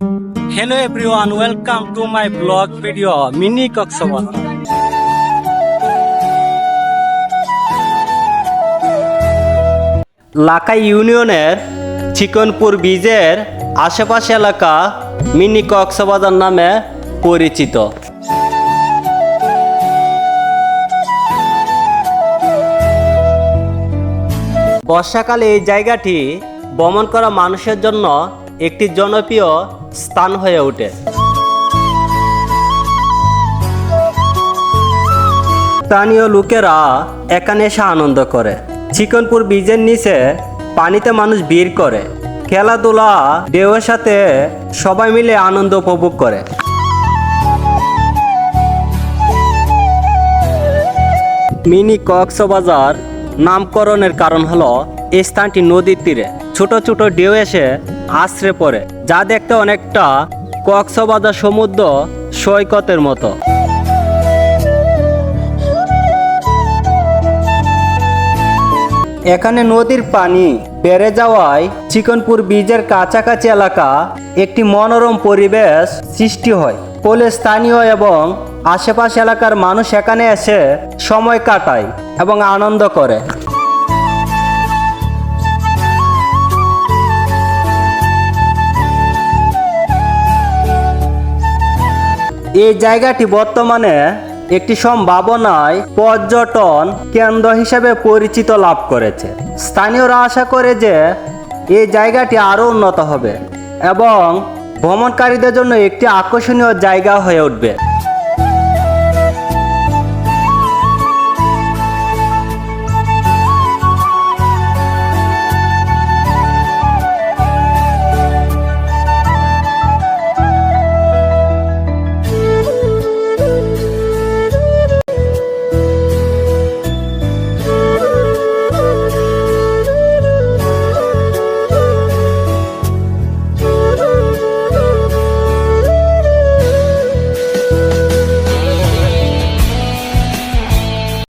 Hello everyone, welcome to my blog video mini Coxsabazar. Lakai ইউনিয়নের চিকনপুর বীজের আশেপাশে এলাকা মিনি কক্সবাজার নামে পরিচিত বর্ষাকালে এই জায়গাটি ভ্রমণ করা মানুষের জন্য একটি জনপ্রিয় স্থান হয়ে ওঠে। স্থানীয় লোকেরা এখানে এসে আনন্দ করে। চিকনপুর বীজের নিচে পানিতে মানুষ ভিড় করে। খেলাধুলা, ঢেউয়ের সাথে সবাই মিলে আনন্দ উপভোগ করে। মিনি কক্সবাজার নামকরণের কারণ হলো এই স্থানটি নদীর তীরে। ছোট ছোট ঢেউ এসে আশ্রে পড়ে, যা দেখতে অনেকটা কক্সবাজার সমুদ্র সৈকতের মতো। এখানে নদীর পানি বেড়ে যাওয়ায় চিকনপুর বীজের কাছাকাছি এলাকা একটি মনোরম পরিবেশ সৃষ্টি হয়। ফলে স্থানীয় এবং আশেপাশ এলাকার মানুষ এখানে এসে সময় কাটায় এবং আনন্দ করে। এই জায়গাটি বর্তমানে একটি সম্ভাবনায় পর্যটন কেন্দ্র হিসেবে পরিচিত লাভ করেছে। স্থানীয়রা আশা করে যে এই জায়গাটি আরও উন্নত হবে এবং ভ্রমণকারীদের জন্য একটি আকর্ষণীয় জায়গা হয়ে উঠবে।